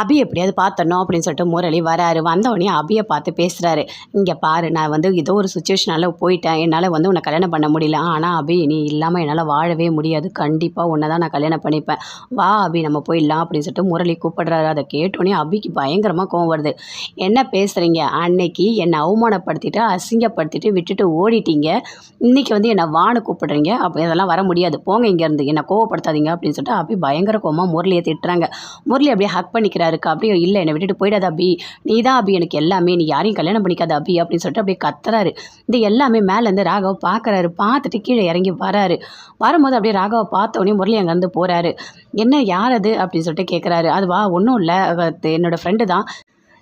அபி எப்படியாவது பார்த்தணும் அப்படின்னு சொல்லிட்டு முரளி வராரு. வந்தவொடனே அபியை பார்த்து பேசுகிறாரு இங்கே பாரு நான் வந்து ஏதோ ஒரு சுச்சுவேஷனால் போயிட்டேன். என்னால் வந்து உன்னை கல்யாணம் பண்ண முடியல. ஆனால் அபி நீ இல்லாமல் என்னால் வாழவே முடியாது. கண்டிப்பாக உன்னை தான் நான் கல்யாணம் பண்ணிப்பேன். வா அபி நம்ம போயிடலாம். அப்படின்னு சொல்லிட்டு முரளி கூப்பிடுறாரு. அதை கேட்டோன்னே அபிக்கு பயங்கரமாக கோவம் வருது. என்ன பேசுகிறீங்க அன்னைக்கு என்னை அவமானப்படுத்திட்டு அசிங்கப்படுத்திட்டு விட்டுட்டு ஓடிட்டீங்க. இன்றைக்கி வந்து என்னை வானு கூப்பிடுறீங்க. அப்போ இதெல்லாம் வர முடியாது. போங்க இங்கேருந்து என்னை கோவப்படுத்தாதீங்க. அப்படின்னு சொல்லிட்டு அபி பயங்கர கோவமாக முரளியை திட்டுறாங்க. முரளி அப்படியே ஹக் இருக்கா? அப்படியே இல்லை என்னை விட்டுட்டு போயிடாத அபி. நீ தான் அபி எனக்கு எல்லாமே. நீ யாரையும் கல்யாணம் பண்ணிக்காத அபி அப்படின்னு சொல்லிட்டு அப்படியே கத்துறாரு. இது எல்லாமே மேலேருந்து ராகவ் பார்க்குறாரு பார்த்துட்டு கீழே இறங்கி வராரு. வரும்போது அப்படியே ராகவை பார்த்த உடனே முரளி அங்கேருந்து போகிறாரு என்ன யார் அது? அப்படின்னு சொல்லிட்டு கேட்குறாரு அதுவா ஒன்றும் இல்லை. என்னோடய ஃப்ரெண்டு தான்.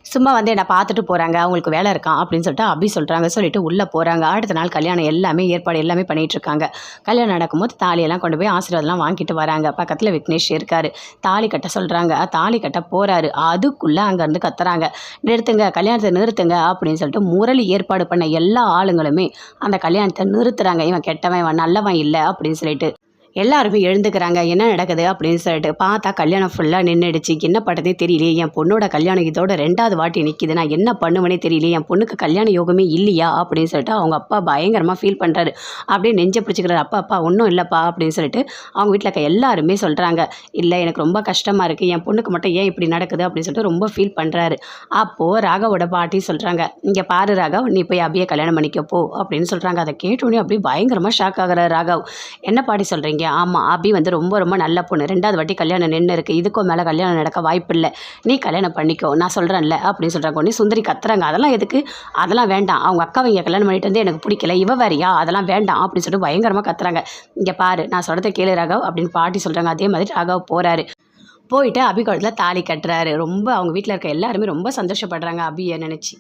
சும்மா வந்து என்னை பார்த்துட்டு போகிறாங்க அவங்களுக்கு வேலை இருக்கான் அப்படின்னு சொல்லிட்டு அபி சொல்கிறாங்க சொல்லிட்டு உள்ளே போகிறாங்க அடுத்த நாள் கல்யாணம் எல்லாமே ஏற்பாடு எல்லாமே பண்ணிகிட்டு இருக்காங்க. கல்யாணம் நடக்கும்போது தாலியெல்லாம் கொண்டு போய் ஆசீர்வாதம்லாம் வாங்கிட்டு வராங்க. பக்கத்தில் விக்னேஷ் இருக்கார். தாலி கட்ட சொல்கிறாங்க தாலி கட்ட போகிறாரு அதுக்குள்ளே அங்கேருந்து கத்துறாங்க. நிறுத்துங்க. கல்யாணத்தை நிறுத்துங்க. அப்படின்னு சொல்லிட்டு முரளி ஏற்பாடு பண்ண எல்லா ஆளுங்களுமே அந்த கல்யாணத்தை நிறுத்துறாங்க. இவன் கெட்டவன் இவன் நல்லவன் இல்லை. அப்படின்னு சொல்லிட்டு எல்லாருமே எழுந்துக்கிறாங்க என்ன நடக்குது அப்படின்னு சொல்லிட்டு பார்த்தா கல்யாணம் ஃபுல்லாக நின்றுடுச்சு என்ன பண்ணுறதே தெரியலையே என் பொண்ணோட கல்யாணம் இதோட ரெண்டாவது வாட்டி நிற்கிது நான் என்ன பண்ணுவேனே தெரியலையே என் பொண்ணுக்கு கல்யாண யோகமே இல்லையா அப்படின்னு சொல்லிட்டு அவங்க அப்பா பயங்கரமாக ஃபீல் பண்ணுறாரு அப்படியே நெஞ்சை பிடிச்சிக்கிறாரு. அப்பா அப்பா ஒன்றும் இல்லைப்பா அப்படின்னு சொல்லிட்டு அவங்க வீட்டில் இருக்க எல்லாருமே சொல்கிறாங்க இல்லை எனக்கு ரொம்ப கஷ்டமாக இருக்குது என் பொண்ணுக்கு மட்டும் ஏன் இப்படி நடக்குது? அப்படின்னு சொல்லிட்டு ரொம்ப ஃபீல் பண்ணுறாரு அப்போது ராகவோட பாட்டி சொல்கிறாங்க இங்கே பாரு ராகவ் நீ போய் அப்படியே கல்யாணம் பண்ணிக்க போ அப்படின்னு சொல்கிறாங்க அதை கேட்டோடனே அப்படியே பயங்கரமாக ஷாக் ஆகிறார் ராகவ். என்ன பாட்டி சொல்கிறீங்க சொல்கிறீங்க ஆமாம் அபி வந்து ரொம்ப ரொம்ப நல்ல பொண்ணு. ரெண்டாவது வாட்டி கல்யாணம் நின்று இருக்குது இதுக்கும் மேலே கல்யாணம் நடக்க வாய்ப்பு இல்லை. நீ கல்யாணம் பண்ணிக்கோ. நான் சொல்கிறேன்ல அப்படின்னு சொல்கிறாங்க உடனே சுந்தரி கத்துறாங்க. அதெல்லாம் எதுக்கு? அதெல்லாம் வேண்டாம். அவங்க அக்காவை இங்கே கல்யாணம் பண்ணிட்டு வந்து எனக்கு பிடிக்கல. இவ வேறியா? அதெல்லாம் வேண்டாம் அப்படின்னு சொல்லிட்டு பயங்கரமாக கத்துறாங்க. இங்கே பாரு நான் சொல்கிறத கேளு ராகவ் அப்படின்னு பாட்டி சொல்கிறாங்க அதே மாதிரி ராகவ் போகிறாரு போயிட்டு அபி குளத்தில் தாலி கட்டுறாரு. ரொம்ப அவங்க வீட்டில் இருக்க எல்லாருமே ரொம்ப சந்தோஷப்படுறாங்க அபியை நினச்சி.